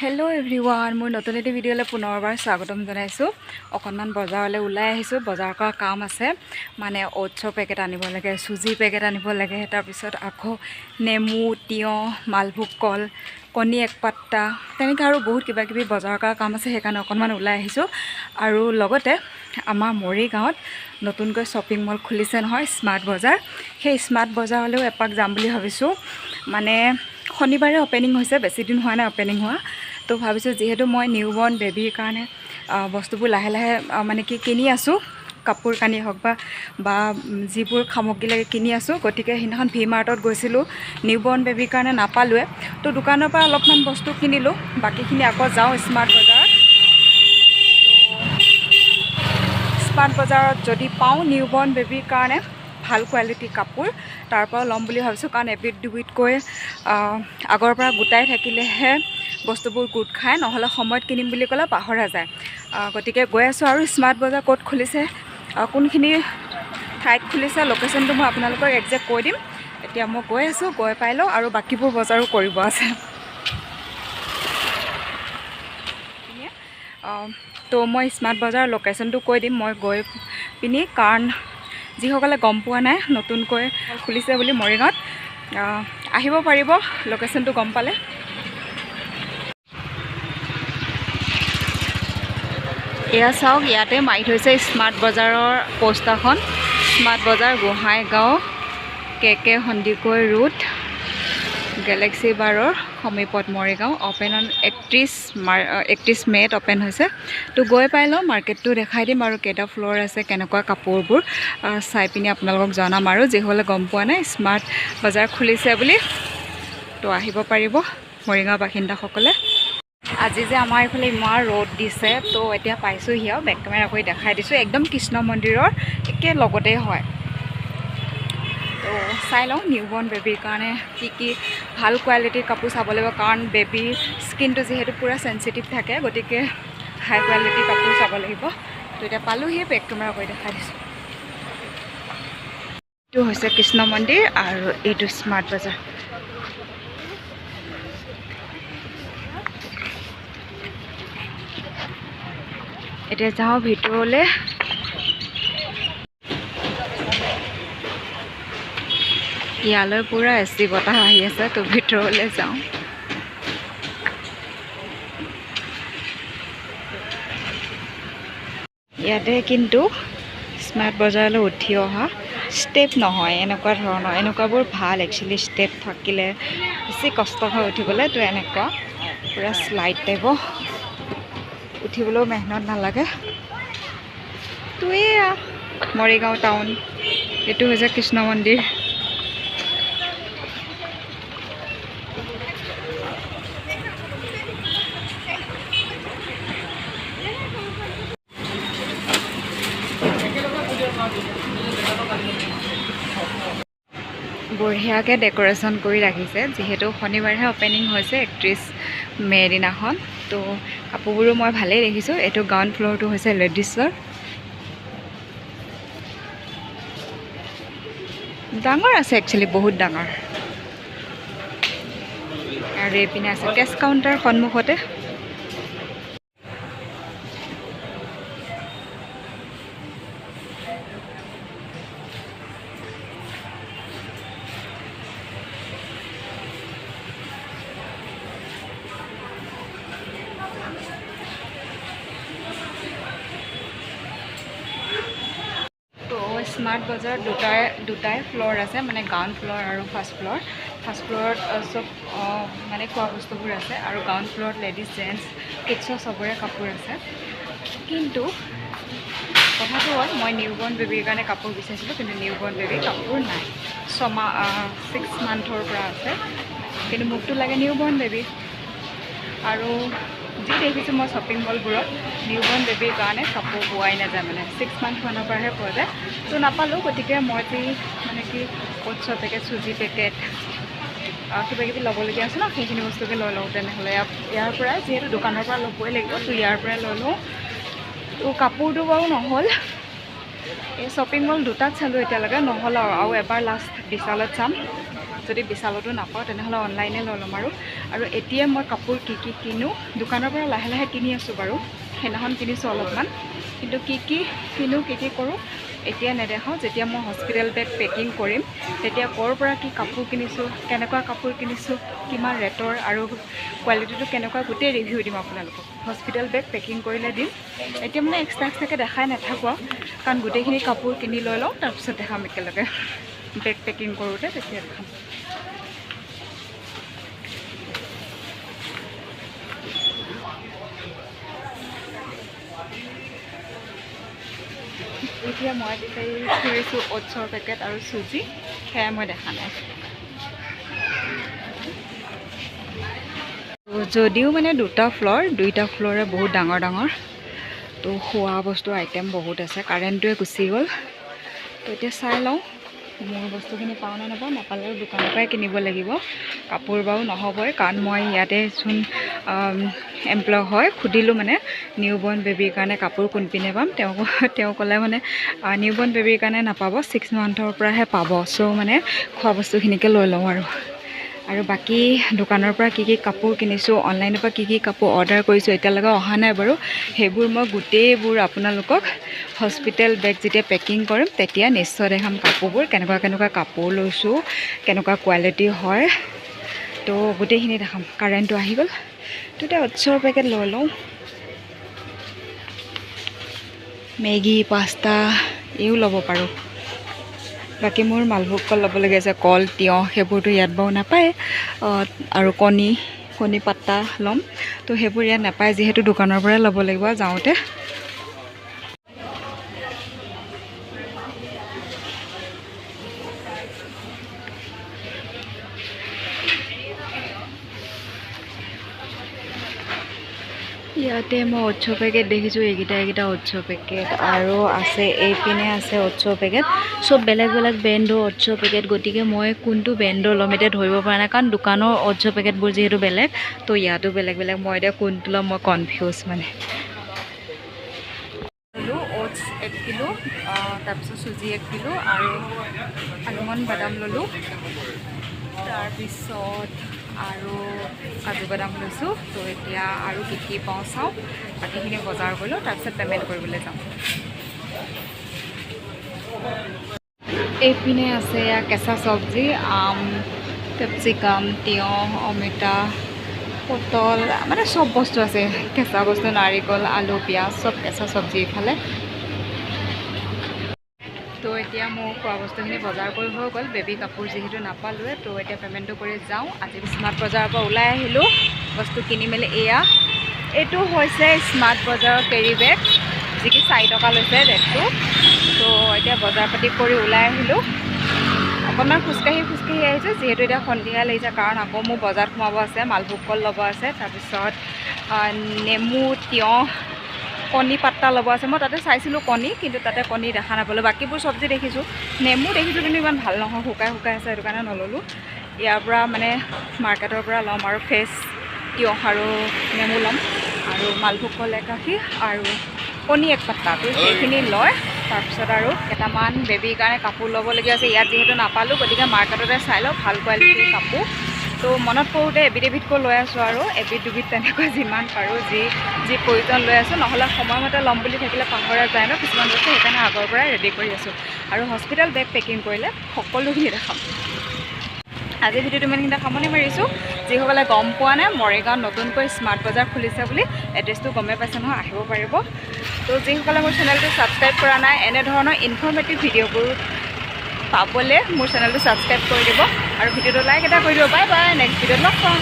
Hello everyone মোৰ নতুন এটি ভিডিঅ'লৈ পুনৰবাৰ স্বাগতম জনাইছোঁ। অকণমান বজাৰলৈ ওলাই আহিছোঁ বজাৰ কৰা কাম আছে। মানে অ'টছৰ পেকেট আনিব লাগে চুজি পেকেট আনিব লাগে তাৰপিছত আকৌ নেমু তিয়ঁহ মালভোগ কল কণী এক পাত্তা তেনেকৈ আৰু বহুত কিবা কিবি বজাৰ কৰা কাম আছে সেইকাৰণে অকণমান ওলাই আহিছোঁ। আৰু লগতে আমাৰ মৰিগাঁৱত নতুনকৈ শ্বপিং মল খুলিছে নহয় স্মাৰ্ট বজাৰ সেই স্মাৰ্ট বজাৰলৈও এপাক যাম বুলি ভাবিছোঁ। মানে শনিবাৰে অ'পেনিং হৈছে বেছি দিন হোৱা নাই অ'পেনিং হোৱা। তো ভাবিছোঁ যিহেতু মই নিউ বৰ্ণ বেবীৰ কাৰণে বস্তুবোৰ লাহে লাহে মানে কি কিনি আছোঁ কাপোৰ কানি হওক বা যিবোৰ সামগ্ৰী লাগে কিনি আছোঁ। গতিকে সেইদিনাখন ভি মাৰ্টত গৈছিলোঁ নিউ বৰ্ণ বেবীৰ কাৰণে নাপালোৱে। তো দোকানৰ পৰা অলপমান বস্তু কিনিলোঁ বাকীখিনি আকৌ যাওঁ স্মাৰ্ট বজাৰত স্মাৰ্ট বজাৰত যদি পাওঁ নিউ বৰ্ণ বেবীৰ কাৰণে ভাল কোৱালিটিৰ কাপোৰ তাৰ পৰা ল'ম বুলি ভাবিছোঁ। কাৰণ এবিধ দুবিধকৈ আগৰ পৰা গোটাই থাকিলেহে বস্তুবোৰ গোট খায় নহ'লে সময়ত কিনিম বুলি ক'লে পাহৰা যায়। গতিকে গৈ আছোঁ আৰু স্মাৰ্ট বজাৰ ক'ত খুলিছে কোনখিনি ঠাইত খুলিছে লোকেশ্যনটো মই আপোনালোকক একজেক্ট কৈ দিম। এতিয়া মই গৈ আছোঁ গৈ পাই লওঁ আৰু বাকীবোৰ বজাৰো কৰিব আছে। তো মই স্মাৰ্ট বজাৰৰ লোকেশ্যনটো কৈ দিম মই গৈ পিনি কাৰণ যিসকলে গম পোৱা নাই নতুনকৈ খুলিছে বুলি মৰিগাঁৱত আহ, আহিব পাৰিব লোকেশ্যনটো গম পালে। এয়া চাওক ইয়াতে মাৰি থৈছে স্মাৰ্ট বজাৰৰ পোষ্টাৰখন। স্মাৰ্ট বজাৰ গোহাঁইগাঁও K K Sandikoi road Galaxy বাৰৰ সমীপত মৰিগাঁও। অ'পেন অন একত্ৰিছ মাৰ একত্ৰিছ মে'ত অ'পেন হৈছে। তো গৈ পাই লওঁ মাৰ্কেটটো দেখাই দিম আৰু কেইটা ফ্ল'ৰ আছে কেনেকুৱা কাপোৰবোৰ। চাই পিনি আপোনালোকক জনাম আৰু যিসকলে গম পোৱা নাই স্মাৰ্ট বজাৰ খুলিছে বুলি। তো আহিব পাৰিব মৰিগাঁও বাসিন্দাসকলে। আজি যে আমাৰ এইফালে ইমান ৰ'দ দিছে তো এতিয়া পাইছোঁহি আৰু বেক কেমেৰা কৰি দেখাই দিছোঁ। একদম কৃষ্ণ মন্দিৰৰ একে লগতেই হয়। তো চাই লওঁ নিউ বৰ্ণ বেবীৰ কাৰণে কি কি ভাল কোৱালিটিৰ কাপোৰ চাব লাগিব কাৰণ বেবীৰ স্কিনটো যিহেতু পূৰা চেঞ্চিটিভ থাকে গতিকে হাই কোৱালিটিৰ কাপোৰ চাব লাগিব। তো এতিয়া পালোহি বেক কেমেৰা কৰি দেখাই দিছোঁ। এইটো হৈছে কৃষ্ণ মন্দিৰ আৰু এইটো স্মাৰ্ট বজাৰ। এতিয়া যাওঁ ভিতৰলৈ ইয়ালৈ পূৰা এ চি বতাহ আহি আছে, তো ভিতৰলৈ যাওঁ। ইয়াতে কিন্তু স্মাৰ্ট বজাৰলৈ উঠি অহা ষ্টেপ নহয়, এনেকুৱা ধৰণৰ। এনেকুৱাবোৰ ভালো একচুৱেলি ষ্টেপ থাকিলে বেছি কষ্ট হয় উঠিবলৈ, তো এনেকুৱা। পূৰা শ্লাইড টাইপৰ। উঠিবলৈও মেহনত নালাগে। এয়া মৰিগাঁও টাউন। এইটো হৈছে কৃষ্ণ মন্দিৰ। বঢ়িয়াকৈ ডেক'ৰেশ্যন কৰি ৰাখিছে যিহেতু শনিবাৰেহে অ'পেনিং হৈছে একত্ৰিছ মে' দিনাখন। তো কাপোৰবোৰো মই ভালেই দেখিছোঁ। এইটো গ্ৰাউণ্ড ফ্ল'ৰটো হৈছে লেডিছৰ। ডাঙৰ আছে একচুৱেলি বহুত ডাঙৰ। আৰু এইপিনে আছে কেছ কাউণ্টাৰ সন্মুখতে। তো স্মাৰ্ট বজাৰত দুটাই দুটাই ফ্ল'ৰ আছে মানে গ্ৰাউণ্ড ফ্ল'ৰ আৰু ফাৰ্ষ্ট ফ্ল'ৰ ফাৰ্ষ্ট ফ্ল'ৰত চব মানে খোৱা বস্তুবোৰ আছে আৰু গ্ৰাউণ্ড ফ্ল'ৰত লেডিজ জেণ্টছ কিডছৰ চবৰে কাপোৰ আছে। কিন্তু কথাটো হ'ল মই নিউ বৰ্ণ বেবীৰ কাৰণে কাপোৰ বিচাৰিছিলোঁ কিন্তু নিউ বৰ্ণ বেবীৰ কাপোৰ নাই। ছমাহ ছিক্স মান্থৰ পৰা আছে। কিন্তু মোকতো লাগে নিউ বৰ্ণ বেবী আৰু যি দেখিছোঁ মই শ্বপিং মলবোৰত। নিউ বৰ্ণ বেবীৰ কাৰণে কাপোৰ পোৱাই নাযায় মানে। ছিক্স মান্থ মানৰ পৰাহে পোৱা যায়। তো নাপালোঁ গতিকে মই যি মানে কি অ'টছৰ পেকেট চুজি পেকেট কিবা কিবি ল'বলগীয়া আছে ন সেইখিনি বস্তুকে লৈ লওঁ তেনেহ'লে। ইয়াৰ পৰাই যিহেতু দোকানৰ পৰা ল'বই লাগিব তো ইয়াৰ পৰাই লৈ লওঁ। তো কাপোৰটো বাৰু নহ'ল। এই শ্বপিং মল দুটাত চালোঁ এতিয়ালৈকে নহ'ল আৰু আৰু এবাৰ লাষ্ট বিশালত চাম। যদি বিশালতো নাপাওঁ তেনেহ'লে অনলাইনে লৈ ল'ম আৰু। আৰু এতিয়া মই কাপোৰ কি কি কিনো দোকানৰ পৰা লাহে লাহে কিনি আছোঁ বাৰু। সেইদিনাখন কিনিছোঁ অলপমান। কিন্তু কি কি কিনো কি কি কৰোঁ এতিয়া নেদেখাওঁ যেতিয়া মই হস্পিটেল বেগ পেকিং কৰিম তেতিয়া ক'ৰ পৰা কি কাপোৰ কিনিছোঁ কেনেকুৱা কাপোৰ কিনিছোঁ কিমান ৰেটৰ আৰু কোৱালিটিটো কেনেকুৱা গোটেই ৰিভিউ দিম আপোনালোকক। হস্পিটেল বেগ পেকিং কৰিলে দিম। এতিয়া মানে এক্সট্ৰা এক্সট্ৰাকৈ দেখাই নাথাকোঁ আৰু। কাৰণ গোটেইখিনি কাপোৰ কিনি লৈ লওঁ তাৰপিছত দেখাম একেলগে। বেগ পেকিং কৰোঁতে তেতিয়া দেখাম। এতিয়া মই বিচাৰি ফুৰিছোঁ অ'টছৰ পেকেট আৰু চুজি সেয়া মই দেখা নাই। যদিও মানে দুটা ফ্ল'ৰ দুইটা ফ্ল'ৰে বহুত ডাঙৰ ডাঙৰ তো খোৱা বস্তু আইটেম বহুত আছে কাৰেণ্টটোৱে গুচি গ'ল। তো এতিয়া চাই লওঁ। মোৰ বস্তুখিনি পাওঁ নে নাপাওঁ দোকানৰ পৰাই কিনিব লাগিব। কাপোৰ বাৰু নহ'বই কাৰণ মই ইয়াতে যোন এমপ্লয় হয় সুধিলোঁ মানে নিউ বৰ্ণ বেবীৰ কাৰণে কাপোৰ কোনপিনে পাম? তেওঁ তেওঁ ক'লে মানে নিউ বৰ্ণ বেবীৰ কাৰণে নাপাব ছিক্স মান্থৰ পৰাহে পাব। চ' মানে খোৱা বস্তুখিনিকে লৈ লওঁ আৰু। আৰু বাকী দোকানৰ পৰা কি কি কাপোৰ কিনিছোঁ অনলাইনৰ পৰা কি কি কাপোৰ অৰ্ডাৰ কৰিছোঁ এতিয়ালৈকে অহা নাই বাৰু। সেইবোৰ মই গোটেইবোৰ আপোনালোকক হস্পিটেল বেগ যেতিয়া পেকিং কৰিম তেতিয়া নিশ্চয় দেখাম কাপোৰবোৰ কেনেকুৱা কেনেকুৱা কাপোৰ লৈছোঁ কেনেকুৱা কোৱালিটি হয়। তো গোটেইখিনি দেখাম কাৰেণ্টটো আহি গ'ল। তো এতিয়া ওচৰ পেকেট লৈ লওঁ। মেগী পাস্তা এইও ল'ব পাৰোঁ। বাকী মোৰ মালভোগ কল ল'বলগীয়া আছে কল তিয়ঁহ সেইবোৰতো ইয়াত বাৰু নাপায়। আৰু কণী কণী পাত্তা ল'ম। তো সেইবোৰ ইয়াত নাপায় যিহেতু দোকানৰ পৰাই ল'ব লাগিব যাওঁতে। ইয়াতে মই উৎসৱ পেকেট দেখিছোঁ এইকেইটা এইকেইটা উৎসৱ পেকেট আৰু আছে এইপিনে আছে উৎসৱ পেকেট চব বেলেগ বেলেগ ব্ৰেণ্ডৰ উৎসৱ পেকেট গতিকে মই কোনটো ব্ৰেণ্ডৰ ল'ম এতিয়া ধৰিব পৰা নাই কাৰণ দোকানৰ উৎসৱ পেকেটবোৰ যিহেতু বেলেগ তো ইয়াতো বেলেগ বেলেগ মই এতিয়া কোনটো ল'ম মই কনফিউজ মানে। অ'টছ এক কিলো তাৰপিছত চুজি এক কিলো আৰু আলমণ্ড বাদাম ল'লোঁ। তাৰপিছত আৰু কাজু বাদাম লৈছোঁ। তো এতিয়া আৰু কি কি পাওঁ চাওঁ। বাকীখিনি বজাৰ কৰিলোঁ, তাৰপিছত পে'মেণ্ট কৰিবলৈ যাম। এইপিনে আছে এয়া কেঁচা চব্জি, আম কেপচিকাম তিয়ঁহ, অমিতা, পটল মানে চব বস্তু আছে। কেঁচা বস্তু, নাৰিকল, আলু, পিঁয়াজ, চব কেঁচা চব্জি ইফালে তো এতিয়া মোৰ খোৱা বস্তুখিনি বজাৰ কৰি হৈ গ'ল। বেবী কাপোৰ যিহেতু নাপালোৱে তো এতিয়া পে'মেণ্টটো কৰি যাওঁ। আজি স্মাৰ্ট বজাৰৰ পৰা ওলাই আহিলোঁ। বস্তু কিনি মেলি এয়া। এইটো হৈছে স্মাৰ্ট বজাৰৰ কেৰি বেগ যি কি চাৰি টকা লৈছে বেগটো তো এতিয়া বজাৰ পাতি কৰি ওলাই আহিলোঁ। অকণমান খোজকাঢ়ি খোজকাঢ়ি আহিছোঁ। যিহেতু এতিয়া সন্ধিয়া লাগিছে কাৰণ আকৌ মোৰ বজাৰত সোমাব আছে মালভোগ কল ল'ব আছে। তাৰপিছত নেমু তিয়ঁহ কণী পাত্তা ল'ব আছে। মই তাতে চাইছিলোঁ কণী কিন্তু তাতে কণী দেখা নাপালোঁ বাকীবোৰ চব্জি দেখিছোঁ। নেমু দেখিছোঁ কিন্তু ইমান ভাল নহয় শুকাই শুকাই আছে সেইটো কাৰণে নল'লোঁ। ইয়াৰ পৰা মানে মাৰ্কেটৰ পৰা ল'ম আৰু ফ্ৰেছ তিয়ঁহ আৰু নেমু ল'ম। আৰু মালভোগ কল এক আৰু কণী এক পাত্তা তো সেইখিনি লয়। তাৰপিছত আৰু কেইটামান বেবীৰ কাৰণে কাপোৰ ল'বলগীয়া আছে। ইয়াত যিহেতু নাপালোঁ গতিকে মাৰ্কেটতে চাই লওঁ। ভাল কোৱালিটিৰ কাপোৰ। তো মনত পৰোঁতে এবিধ এবিধকৈ লৈ আছোঁ আৰু এবিধ দুবিধ তেনেকৈ যিমান পাৰোঁ যি যি প্ৰয়োজন লৈ আছোঁ। নহ'লে সময়মতে ল'ম বুলি থাকিলে পাহৰা যায় ন কিছুমান বস্তু সেইকাৰণে আগৰ পৰাই ৰেডি কৰি আছোঁ। আৰু হস্পিটেল বেগ পেকিং কৰিলে সকলোখিনি দেখাম। আজিৰ ভিডিঅ'টো ইমানখিনিতে সামৰণি মাৰিছোঁ যিসকলে গম পোৱা নাই মৰিগাঁৱত নতুনকৈ স্মাৰ্ট বজাৰ খুলিছে বুলি এড্ৰেছটো গমেই পাইছে নহয় আহিব পাৰিব। তো যিসকলে মোৰ চেনেলটো ছাবস্ক্ৰাইব কৰা নাই এনেধৰণৰ ইনফৰ্মেটিভ ভিডিঅ'বোৰ পাবলৈ মোৰ চেনেলটো ছাবস্ক্ৰাইব কৰি দিব। আৰু ভিডিঅ'টো লাইক এটা কৰি দিব বাই বাই নেক্সট ভিডিঅ'ত লগ পাম।